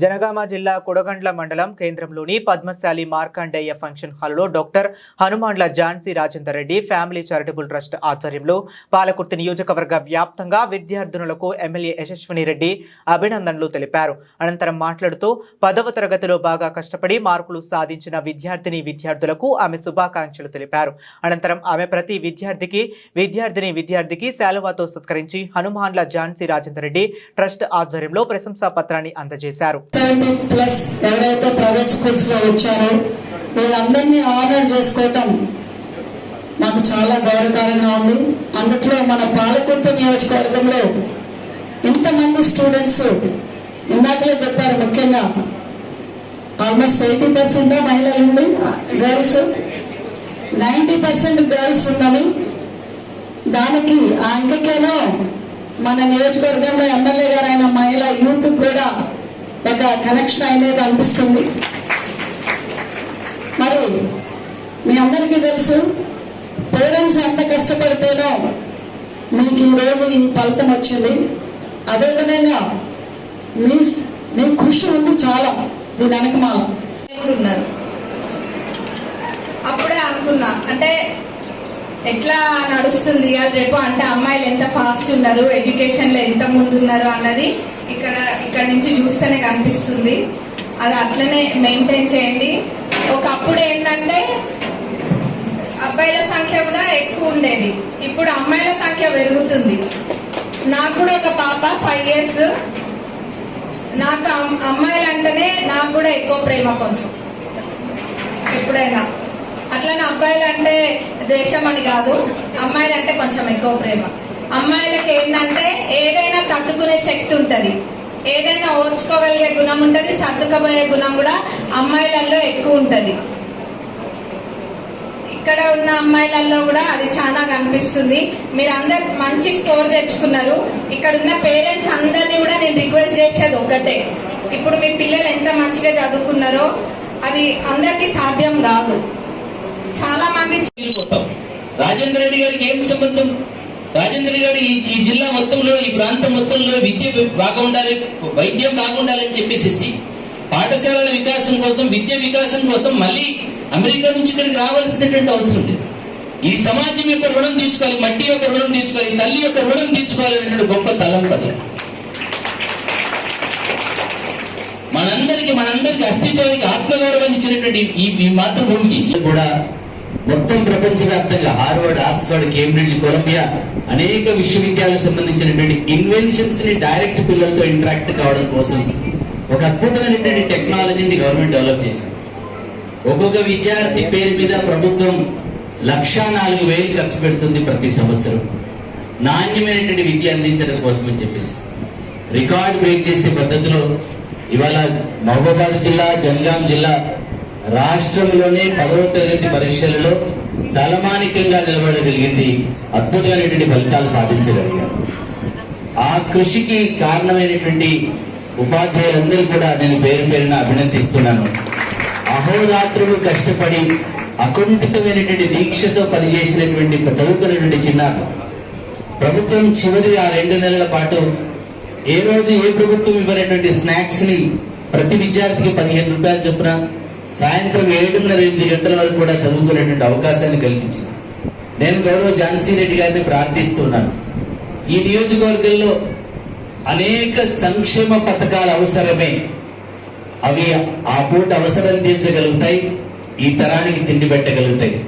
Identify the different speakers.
Speaker 1: జనగామ జిల్లా కొడగండ్ల మండలం కేంద్రంలోని పద్మశాలి మార్కండేయ ఫంక్షన్ హాల్లో doctor Hanumandla Jhansi Rajender Reddy family charitable trust ఆధ్వర్యంలో పాలకుర్తి నియోజకవర్గ వ్యాప్తంగా విద్యార్థినులకు ఎమ్మెల్యే యశస్విని రెడ్డి అభినందనలు తెలిపారు. అనంతరం మాట్లాడుతూ పదవ తరగతిలో బాగా కష్టపడి మార్కులు సాధించిన విద్యార్థిని విద్యార్థులకు ఆమె శుభాకాంక్షలు తెలిపారు. అనంతరం ఆమె ప్రతి విద్యార్థికి విద్యార్థిని విద్యార్థికి శాలువాతో సత్కరించి హనుమాన్ల ఝాన్సీ రాజేందర్ రెడ్డి ట్రస్ట్ ఆధ్వర్యంలో ప్రశంసా పత్రాన్ని అందజేశారు.
Speaker 2: థర్టీ ప్లస్ ఎవరైతే ప్రైవేట్ స్కూల్స్లో వచ్చారో వీళ్ళందరినీ ఆనర్ చేసుకోవటం నాకు చాలా గౌరవకరంగా ఉంది. అందుట్లో మన పాలకుర్తి నియోజకవర్గంలో ఇంతమంది స్టూడెంట్స్ ఇందాకలే చెప్పారు ముఖ్యంగా. ఆల్మోస్ట్ ఎయిటీ పర్సెంట్ మహిళలు ఉంది గర్ల్స్ నైంటీ పర్సెంట్ గర్ల్స్ ఉందని. దానికి ఆ అంకెకేనో మన నియోజకవర్గంలో ఎమ్మెల్యే గారు అయిన మహిళ యూత్ కూడా ఒక కనెక్షన్ అయినది అనిపిస్తుంది. మరి మీ అందరికీ తెలుసు పేరెంట్స్ ఎంత కష్టపడితేనో మీకు ఈరోజు ఈ ఫలితం వచ్చింది. అదేవిధంగా మీ మీ కృషి ఉంది చాలా దీని వెనకమాల.
Speaker 3: ఉన్నారు అప్పుడే అనుకున్నా. అంటే ఎట్లా నడుస్తుంది? రేపు అంటే అమ్మాయిలు ఎంత ఫాస్ట్ ఉన్నారు? ఎడ్యుకేషన్లో ఎంత ముందు ఉన్నారు అన్నది ఇక్కడ ఇక్కడ నుంచి చూస్తేనే కనిపిస్తుంది. అది అట్లనే మెయింటైన్ చేయండి. ఒకప్పుడు ఏంటంటే అబ్బాయిల సంఖ్య కూడా ఎక్కువ ఉండేది. ఇప్పుడు అమ్మాయిల సంఖ్య పెరుగుతుంది. నాకు కూడా ఒక పాప ఫైవ్ ఇయర్స్ నాకు అమ్మాయిలు అంటేనే నాకు కూడా ఎక్కువ ప్రేమ కొంచెం. ఎప్పుడైనా. అట్లనే అబ్బాయిలు అంటే ద్వేషం అని కాదు అమ్మాయిలు అంటే కొంచెం ఎక్కువ ప్రేమ. అమ్మాయిలకు ఏంటంటే ఏదైనా తట్టుకునే శక్తి ఉంటుంది. ఏదైనా ఓర్చుకోగలిగే గుణం ఉంటుంది సర్దుకపోయే గుణం కూడా అమ్మాయిలలో ఎక్కువ ఉంటుంది. ఇక్కడ ఉన్న అమ్మాయిలలో కూడా అది చాలా కనిపిస్తుంది. మీరు అందరు మంచి స్కోర్ తెచ్చుకున్నారు. ఇక్కడ ఉన్న పేరెంట్స్ అందరినీ కూడా నేను రిక్వెస్ట్ చేసేది ఒకటే. ఇప్పుడు మీ పిల్లలు ఎంత మంచిగా చదువుకున్నారో అది అందరికీ సాధ్యం కాదు. చాలా మంది
Speaker 4: మొత్తం రాజేంద్ర రెడ్డి గారికి ఏం సంబంధం? రాజేంద్ర గారు ఈ జిల్లా మొత్తంలో ఈ ప్రాంతం మొత్తంలో విద్య బాగా ఉండాలి వైద్యం బాగుండాలని చెప్పేసి పాఠశాలల వికాసం కోసం విద్య వికాసం కోసం మళ్ళీ అమెరికా నుంచి ఇక్కడికి రావాల్సినటువంటి అవసరం లేదు. ఈ సమాజం యొక్క రుణం తీర్చుకోవాలి మట్టి యొక్క రుణం తీర్చుకోవాలి తల్లి యొక్క రుణం తీర్చుకోవాలి అనేటువంటి గొప్ప తలం పది. మనందరికి మనందరికి అస్తిత్వానికి ఆత్మగౌరవం ఇచ్చినటువంటి ఈ ఈ మాతృభూమికి కూడా మొత్తం ప్రపంచవ్యాప్తంగా హార్వర్డ్ ఆక్స్ఫర్డ్ కేంబ్రిడ్జ్ కొలంబియా అనేక విశ్వవిద్యాలయాలకు సంబంధించినటువంటి ఇన్వెన్షన్స్ని డైరెక్ట్ పిల్లలతో ఇంటరాక్ట్ కావడం కోసం ఒక అద్భుతమైనటువంటి టెక్నాలజీని గవర్నమెంట్ డెవలప్ చేసింది. ఒక్కొక్క విద్యార్థి పేరు మీద ప్రభుత్వం లక్షా నాలుగు వేలు ఖర్చు పెడుతుంది ప్రతి సంవత్సరం. నాణ్యమైనటువంటి విద్య అందించడం కోసం అని చెప్పేసి. రికార్డ్ బ్రేక్ చేసే పద్ధతిలో ఇవాళ మహబూబాబాద్ జిల్లా జనగాం జిల్లా రాష్ట్రంలోనే పదవ తరగతి పరీక్షలలో తలమానికంగా నిలబడగలిగింది అద్భుతమైనటువంటి ఫలితాలు సాధించగలిగారు. ఆ కృషికి కారణమైనటువంటి ఉపాధ్యాయులందరూ కూడా నేను పేరు పేరున అభినందిస్తున్నాను. అహోరాత్రులు కష్టపడి అకుంఠితమైనటువంటి దీక్షతో పనిచేసినటువంటి చదువుకున్నటువంటి చిన్నారు ప్రభుత్వం చివరి ఆ రెండు నెలల పాటు ఏ రోజు ఏ ప్రభుత్వం ఇవ్వనటువంటి స్నాక్స్ని ప్రతి విద్యార్థికి పదిహేను రూపాయలు చొప్పున సాయంత్రం ఏడున్నర ఎనిమిది గంటల వరకు కూడా చదువుకునేటువంటి అవకాశాన్ని కల్పించింది. నేను గౌరవ ఝాన్సీ రెడ్డి గారిని ప్రార్థిస్తున్నాను. ఈ నియోజకవర్గంలో అనేక సంక్షేమ పథకాలు అవసరమే అవి ఆ పూట అవసరం తీర్చగలుగుతాయి ఈ తరానికి తిండి పెట్టగలుగుతాయి.